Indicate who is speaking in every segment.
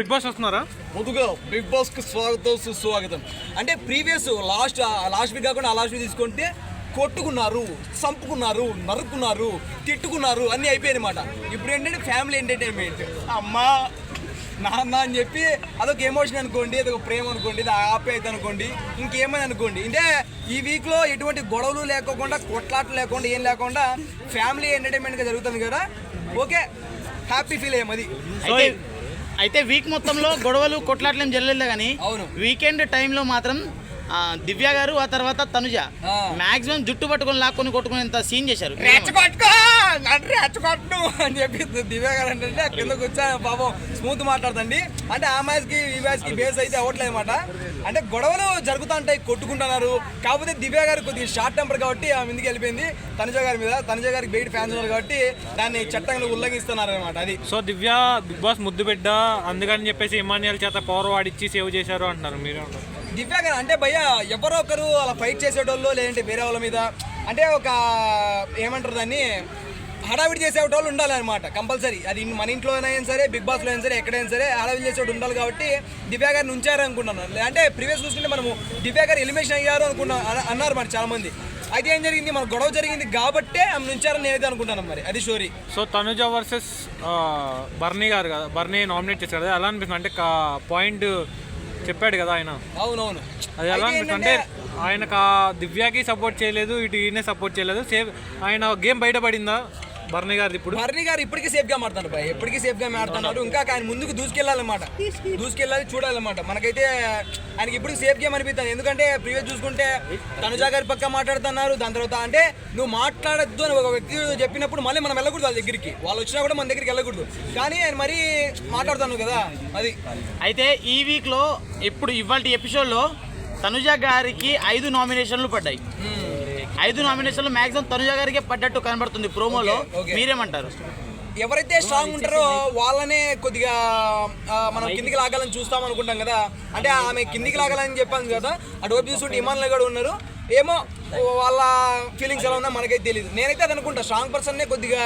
Speaker 1: Big boss వస్తున్నారా?
Speaker 2: ముందుగా big బాస్కు స్వాగతం సుస్వాగతం. అంటే ప్రీవియస్ లాస్ట్ లాస్ట్ వీక్ కాకుండా ఆ లాస్ట్ వీక్ తీసుకుంటే కొట్టుకున్నారు చంపుకున్నారు నరుక్కున్నారు తిట్టుకున్నారు అన్నీ అయిపోయాయి అనమాట ఇప్పుడు ఏంటంటే ఫ్యామిలీ ఎంటర్టైన్మెంట్ అమ్మా నాన్న అని చెప్పి అదొక ఎమోషన్ అనుకోండి అదొక ప్రేమ అనుకోండి ఇది ఆప్యాయత అనుకోండి ఇంకేమైనా అనుకోండి. అంటే ఈ వీక్లో ఎటువంటి గొడవలు లేకోకుండా కొట్లాట్లు లేకుండా ఏం లేకుండా ఫ్యామిలీ ఎంటర్టైన్మెంట్గా జరుగుతుంది కదా. ఓకే హ్యాపీ ఫీల్ అయ్యాం అది.
Speaker 3: అయితే వీక్ మొత్తంలో గొడవలు కొట్లాట్లేం జరగలేదు కానీ. వీకెండ్ టైంలో మాత్రం దివ్య గారు ఆ తర్వాత తనుజ. మాక్సిమం జుట్టు పట్టుకొని లాక్కొని కొట్టుకునేంత సీన్ చేశారు.
Speaker 2: రెచ్చగొట్టుకో నన్ను రెచ్చగొట్టు అని చెప్పి దివ్య గారు అంటే కింద కూర్చొని పాపం స్మూత్ మాట్లాడుతుంది అంటే ఆ మ్యాచ్కి ఈ మ్యాచ్కి బేస్ అయితే అవ్వట్లేదు అనమాట అంటే గొడవలు జరుగుతూ ఉంటాయి కొట్టుకుంటున్నారు. కాకపోతే దివ్య గారు కొద్దిగా షార్ట్ టెంపర్ కాబట్టి ఆమె ముందుకు వెళ్ళిపోయింది. తనుజ గారి మీద తనుజ గారికి బయట ఫ్యాన్స్ ఉన్నారు కాబట్టి దాన్ని చట్టంగా ఉల్లంఘిస్తున్నారు అనమాట అది.
Speaker 1: సో దివ్య బిగ్ బాస్ ముద్దు బిడ్డ అందుకని చెప్పేసి ఇమాన్యుయల్ చేత పవర్ వాడిచ్చి సేవ్ చేశారు అంటున్నారు. మీరే
Speaker 2: దివ్య గారు అంటే భయ్య ఎవరో ఒకరు అలా ఫైట్ చేసేటోళ్ళు లేదంటే వేరే వాళ్ళ మీద. అంటే ఒక ఏమంటారు దాన్ని? హడావిడి చేసేటోళ్ళు ఉండాలన్నమాట కంపల్సరీ. అది మన ఇంట్లో అయినా సరే బిగ్ బాస్లో అయినా సరే ఎక్కడైనా సరే హడావిడి చేసేవాడు ఉండాలి కాబట్టి దివ్య గారిని ఉంచారు అనుకుంటున్నాను అంటే ప్రీవియస్ చూసుకుంటే మనము దివ్య గారు ఎలిమినేషన్ అయ్యారు అనుకున్నా అన- అన్నారు మరి చాలా మంది అయితే ఏం జరిగింది? మన గొడవ జరిగింది కాబట్టే ఆమె ఉంచారని నేనైతే అనుకుంటాను మరి. అది story
Speaker 1: so Tanuja versus Barni garu కదా బర్నీ నామినేట్ చేశారు కదా ఎలా అనిపిస్తుంది? అంటే పాయింట్ చెప్పాడు కదా ఆయన.
Speaker 2: అవునవును.
Speaker 1: అది ఎలా
Speaker 2: అయితే
Speaker 1: అనిపిస్తుంది? అంటే ఆయనకు ఆ దివ్యకి సపోర్ట్ చేయలేదు ఇటు ఈయనే సపోర్ట్ చేయలేదు. సేవ్ ఆయన గేమ్ బయటపడిందా? బర్నీ గారిది ఇప్పుడు?
Speaker 2: బర్నీ గారు ఇప్పటికీ సేఫ్గా మారుతాడు బాయ్ ఎప్పటికీ సేఫ్గా మారుతున్నాడు ఇంకా ఆయన ముందుకు దూసుకెళ్ళాలన్నమాట. దూసుకెళ్ళాలి చూడాలన్నమాట. మనకైతే ఆయనకి ఇప్పుడు సేఫ్ గేమ్ అనిపిస్తుంది. ఎందుకంటే ప్రీవియస్ చూసుకుంటే తనుజా గారి పక్క మాట్లాడుతున్నారు. దాని తర్వాత అంటే నువ్వు మాట్లాడద్దు అని ఒక వ్యక్తి చెప్పినప్పుడు మళ్ళీ మనం వెళ్ళకూడదు వాళ్ళ దగ్గరికి. వాళ్ళు వచ్చినా కూడా మన దగ్గరికి వెళ్ళకూడదు. కానీ ఆయన మరీ మాట్లాడుతాను కదా అది.
Speaker 3: అయితే ఈ వీక్లో ఇప్పుడు ఇవాళ ఎపిసోడ్లో తనుజ గారికి ఐదు నామినేషన్లు పడ్డాయి. ఐదు నామినేషన్లు మాక్సిమం తనుజ గారికి పడ్డట్టు కనబడుతుంది ప్రోమోలో. మీరేమంటారు?
Speaker 2: ఎవరైతే స్ట్రాంగ్ ఉంటారో వాళ్ళనే కొద్దిగా మనం కిందికి లాగాలని చూస్తాం అనుకుంటాం కదా. అంటే ఆమె కిందికి లాగాలని చెప్పాను కదా అటువైపు చూస్తుంటే ఇమాన్లు కూడా ఉన్నారు. ఏమో వాళ్ళ ఫీలింగ్స్ ఎలా ఉన్నా మనకైతే తెలియదు నేనైతే అది అనుకుంటా. స్ట్రాంగ్ పర్సన్నే కొద్దిగా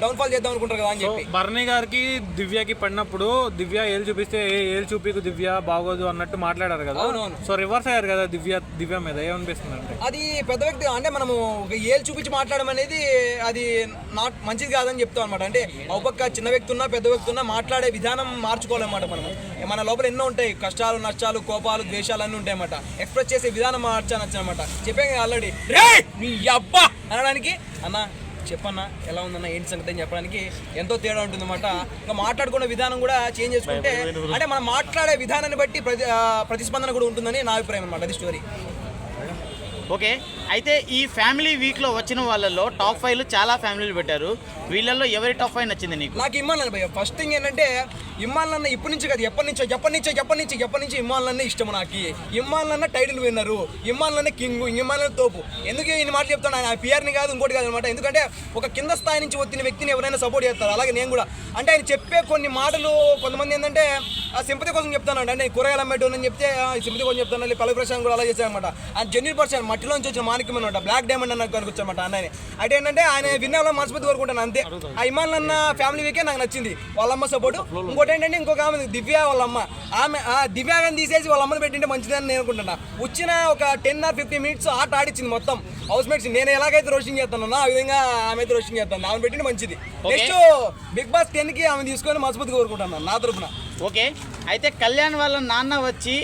Speaker 2: డౌన్ఫాల్ చేద్దాం అనుకుంటారు కదా అని చెప్పి.
Speaker 1: బర్నీ గారికి దివ్యకి పడినప్పుడు దివ్య ఏలు చూపిస్తే ఏలు చూపికు దివ్య బాగోదు అన్నట్టు మాట్లాడారు కదా. సో రివర్స్ అయ్యారు కదా దివ్య దివ్య మీద. ఏమనిపిస్తుంది అంటే
Speaker 2: అది పెద్ద వ్యక్తి అంటే మనము ఒక ఏలు చూపించి మాట్లాడడం అనేది అది నాట్ మంచిది కాదని చెప్తాం అనమాట అంటే ఒక పక్క చిన్న వ్యక్తి ఉన్నా పెద్ద వ్యక్తి ఉన్నా మాట్లాడే విధానం మార్చుకోవాలన్నమాట మనం మన లోపల ఎన్నో ఉంటాయి. కష్టాలు నష్టాలు కోపాలు ద్వేషాలు అన్నీ ఉంటాయి అన్నమాట ఎక్స్ప్రెస్ చేసే విధానం మార్చానొచ్చు అనమాట చెప్పాను ఆల్రెడీ రే నీ అబ్బా! అనడానికి అన్న చెప్పన్నా ఎలా ఉందన్న ఏంటి సంగతి అని చెప్పడానికి ఎంతో తేడా ఉంటుందన్నమాట. ఇంకా మాట్లాడుకునే విధానం కూడా చేంజ్ చేసుకుంటే అంటే మనం మాట్లాడే విధానాన్ని బట్టి ప్రతిస్పందన కూడా ఉంటుందని నా అభిప్రాయం అనమాట అది స్టోరీ
Speaker 3: ఓకే. అయితే ఈ ఫ్యామిలీ వీక్లో వచ్చిన వాళ్ళల్లో టాప్ ఫైవ్లు చాలా ఫ్యామిలీలు పెట్టారు. వీళ్ళల్లో ఎవరి టాప్ ఫైవ్ నచ్చింది నీకు?
Speaker 2: నాకు ఇమ్మాన్ అన్న భయ్య ఫస్ట్ థింగ్ ఏంటంటే ఇమ్మాన్ అన్న ఇప్పటి నుంచి కాదు ఎప్పటి నుంచో ఎప్పటి నుంచో ఎప్పటి నుంచి ఎప్పటి నుంచి ఇమ్మాన్ అన్న ఇష్టం నాకు. ఇమ్మాన్ అన్న టైటిల్ విన్నారు ఇమ్మాన్ అన్న కింగ్ ఇమ్మాన్ అన్న తోపు. ఎందుకు ఈ మాట చెప్తాను ఆయన పిఆర్ని కాదు ఇంకోటి కాదు అనమాట ఎందుకంటే ఒక కింద స్థాయి నుంచి వచ్చిన వ్యక్తిని ఎవరైనా సపోర్ట్ చేస్తారు. అలాగే నేను కూడా. అంటే ఆయన చెప్పే కొన్ని మాటలు కొంతమంది ఏంటంటే ఆ సింపతి కోసం చెప్తాను అంటే కూరగాయలు అమ్మేటోని అని చెప్తే సింపతి కోసం చెప్తాను. పల్లవి ప్రశాంత్ కూడా అలా చేశాను అనమాట ఆయన జెన్యున్ పర్సన్ మట్టిలోంచి వచ్చిన మాణిక్యం అనమాట బ్లాక్ డైమండ్ అన్న కనుకొచ్చమాట అన్నని అంటే ఏంటంటే ఆయన విన్నాలో మనస్ఫూర్తి కోరుకుంటాను అంతే. ఆ ఇమాన్ అన్న ఫ్యామిలీ వీకే నాకు నచ్చింది వాళ్ళ అమ్మ సపోర్ట్ ఇంకోటి ఏంటంటే ఇంకొక ఆమె దివ్య వాళ్ళ అమ్మ ఆమె ఆ దివ్యాగని తీసేసి వాళ్ళ అమ్మని పెట్టింటే మంచిదని నేను అనుకుంటున్నా. వచ్చిన ఒక టెన్ ఆర్ ఫిఫ్టీన్ మినిట్స్ ఆట ఆడిచ్చింది మొత్తం. హౌస్ మేట్స్ నేను ఎలాగైతే రోస్టింగ్ చేస్తానో ఆ విధంగా ఆమె అయితే రోస్టింగ్ చేస్తాను ఆమె పెట్టింటే మంచిది. నెక్స్ట్ బిగ్ బాస్ టెన్కి ఆమె తీసుకొని మనస్ఫూర్తి కోరుకుంటున్నాను నా తరపున.
Speaker 3: ఓకే. అయితే కళ్యాణ్ వాళ్ళ నాన్న వచ్చి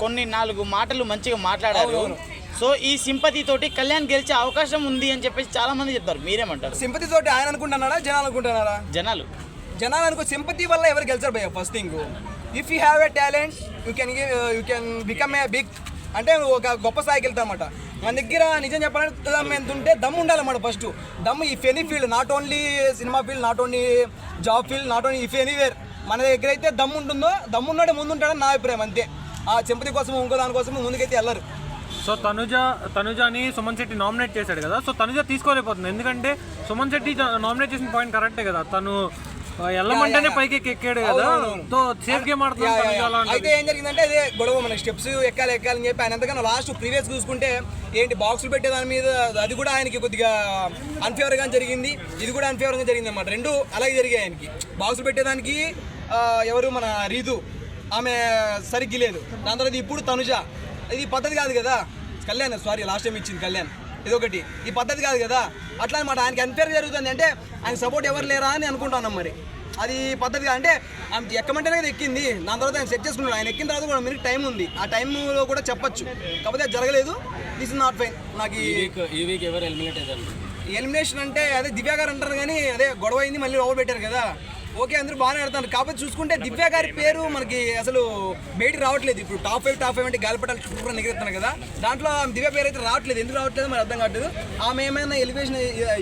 Speaker 3: కొన్ని నాలుగు మాటలు మంచిగా మాట్లాడారు. సో ఈ సింపతి తోటి కళ్యాణ్ గెలిచే అవకాశం ఉంది అని చెప్పేసి చాలా మంది చెప్తారు. మీరేమంటారు?
Speaker 2: సింపతి తోటి ఆయన అనుకుంటున్నారా? జనాలు అనుకుంటున్నారా?
Speaker 3: జనాలు.
Speaker 2: జనాలు అనుకో సింపతి వల్ల ఎవరు గెలిచారు భయ్య? First thing if you have a talent you can you can become a big అంటే ఒక గొప్ప స్థాయికి వెళ్తామట మన దగ్గర నిజం చెప్పాలంటే దమ్ ఎంత ఉంటే దమ్ ఉండాలన్నమాట first dum if any field not only cinema field not only job field not only if anywhere మన దగ్గర అయితే దమ్ ఉంటుందో దమ్ ఉన్నాడు ముందు ఉంటాడని నా అభిప్రాయం అంతే. ఆ సింపతి కోసం ఇంకో దానికోసం ముందుకైతే వెళ్ళరు.
Speaker 1: సో తనుజ తనుజని సుమన్ శెట్టి నామినేట్ చేశాడు కదా. సో తనుజ తీసుకోలేకపోతుంది. ఎందుకంటే సుమన్ శెట్టి నామినేట్ చేసిన పాయింట్ కరెక్టే కదా. తను వెళ్ళమంటేనే పైకి ఎక్కాడు కదా. సో సేఫ్ గేమ్
Speaker 2: అయితే. ఏం జరిగిందంటే అదే గొడవ మన స్టెప్స్ ఎక్కాలి ఎక్కాలని చెప్పి ఆయన ఎంతకన్నా లాస్ట్ ప్రీవియస్ చూసుకుంటే ఏంటి బాక్సులు పెట్టే దాని మీద అది కూడా ఆయనకి కొద్దిగా అన్ఫేవర్గా జరిగింది. ఇది కూడా అన్ఫేవర్గా జరిగింది అనమాట రెండు అలాగే జరిగాయి ఆయనకి. బాక్సులు పెట్టేదానికి ఎవరు మన రీతు ఆమె సరిగ్గా లేదు. దాని తర్వాత ఇప్పుడు తనుజ. ఇది పద్ధతి కాదు కదా. కళ్యాణ్ సారీ లాస్ట్ టైం ఇచ్చింది కళ్యాణ్. ఇదొకటి. ఈ పద్ధతి కాదు కదా. అట్లా అనమాట ఆయనకి అన్ఫేర్ జరుగుతుంది అంటే ఆయన సపోర్ట్ ఎవరు లేరా అని అనుకుంటున్నాం మరి. అది పద్ధతి కాదు. అంటే ఆమె ఎక్కమంటేనే కదా ఎక్కింది. దాని తర్వాత ఆయన సెట్ చేసుకున్నాడు. ఆయన ఎక్కిన తర్వాత కూడా మీకు టైం ఉంది. ఆ టైంలో కూడా చెప్పొచ్చు. కాకపోతే అది జరగలేదు. దిస్ ఇస్ నాట్ ఫైన్ నాకు ఈ
Speaker 4: ఈ వీక్ ఎవరు ఎలిమినేట్ అయ్యారు?
Speaker 2: ఎలిమినేషన్ అంటే అదే దివ్య గారు అంటారు కానీ అదే గొడవ అయింది మళ్ళీ ఓవర్ పెట్టారు కదా. ఓకే అందరూ బాగానే ఆడుతున్నారు. కాకపోతే చూసుకుంటే దివ్య గారి పేరు మనకి అసలు బయటికి రావట్లేదు. ఇప్పుడు టాప్ ఫైవ్ టాప్ ఫైవ్ అంటే గాలిపటాలు చుట్టూ నిగెత్తున్నారు కదా. దాంట్లో ఆమె దివ్య పేరు అయితే రావట్లేదు. ఎందుకు రావట్లేదు? మరి అర్థం కావట్లేదు. ఆమె ఏమైనా ఎలివేషన్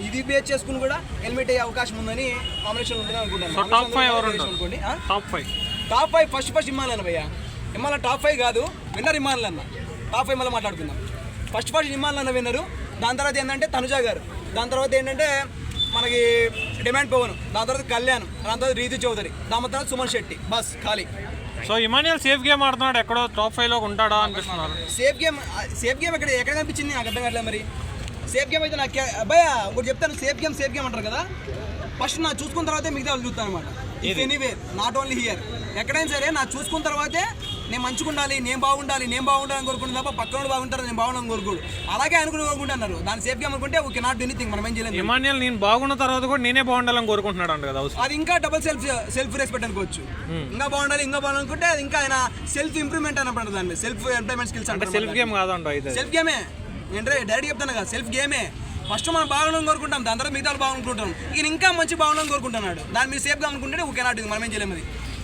Speaker 2: ఇది బేస్ చేసుకుని కూడా ఎలిమినేట్ అయ్యే అవకాశం ఉందని నామినేషన్ ఉందని అనుకుంటాను.
Speaker 1: Top five? Top five
Speaker 2: first first ఇమ్మాలన్న భయ్య. ఇమ్మాల టాప్ ఫైవ్ కాదు విన్నర్ ఇమ్మాలన్న అన్న. టాప్ ఫైవ్ మళ్ళీ మాట్లాడుకుందాం. ఫస్ట్ ఫస్ట్ ఇమ్మాలన్న విన్నరు దాని తర్వాత ఏంటంటే తనుజా గారు. దాని తర్వాత ఏంటంటే మనకి డిమాండ్ పవన్ దాని తర్వాత కళ్యాణ్ దాని తర్వాత రీతి చౌదరి దాని తర్వాత సుమన్ శెట్టి బస్ ఖాళీ.
Speaker 1: సో ఇమానియల్ సేఫ్ గేమ్ ఆడుతున్నాడు ఎక్కడో టాప్ ఫైవ్లో ఉంటాడా అనిపిస్తున్నారు
Speaker 2: సేఫ్ గేమ్ సేఫ్ గేమ్ ఎక్కడ ఎక్కడ కనిపించింది నాకు అర్థం కావట్లేదు మరి? సేఫ్ గేమ్ అయితే నాకు అబ్బాయి ఒకటి చెప్తాను సేఫ్ గేమ్ సేఫ్ గేమ్ అంటారు కదా? ఫస్ట్ నా చూసుకున్న తర్వాతే మిగతా వాళ్ళు చూస్తాను అనమాట ఎనీవే నాట్ ఓన్లీ హియర్ ఎక్కడైనా సరే నా చూసుకున్న తర్వాతే నేను మంచిగా ఉండాలి నేను బాగుండాలి నేను బాగుండాలని కోరుకుంటున్నా తప్ప పక్కన బాగుంటారు నేను బాగుండాలని కోరుకోడు. అలాగే అనుకుని కోరుకుంటున్నారు దాని సేఫ్ గేమ్ అనుకుంటే ఓకే నాట్ ఎనీథింగ్ మనం ఏం చేయలేదు
Speaker 1: ఇమానియల్ నేను బాగున్న తర్వాత కూడా నేనే బాగుండాలని కోరుకుంటున్నాడు అంట కదా
Speaker 2: అది ఇంకా డబుల్ సెల్ఫ్ సెల్ఫ్ రెస్పెక్ట్ అనుకోవచ్చు. ఇంకా బాగుండాలి ఇంకా బాగుండాలి అనుకుంటే అది ఇంకా ఆయన సెల్ఫ్ ఇంప్రూవ్మెంట్ అనప్పుడు దాన్ని. సెల్ఫ్ ఎంప్లాయ్మెంట్ స్కిల్స్ అంటే
Speaker 1: సెల్ఫ్ గేమ్ కాదంట అయితే.
Speaker 2: సెల్ఫ్ గేమే ఏంటంటే డైరెక్ట్ చెప్తాను కదా సెల్ఫ్ గేమే ఫస్ట్ మనం బాగుండాలని కోరుకుంటాం దాని తర్వాత మిగతా బాగుంటుంటాం ఈయన ఇంకా మంచి బాగుండాలని కోరుకుంటున్నాడు. దాన్ని మీరు సేఫ్గా అనుకుంటే ఓకే నాట్ మనం ఏం చేయలేము అది.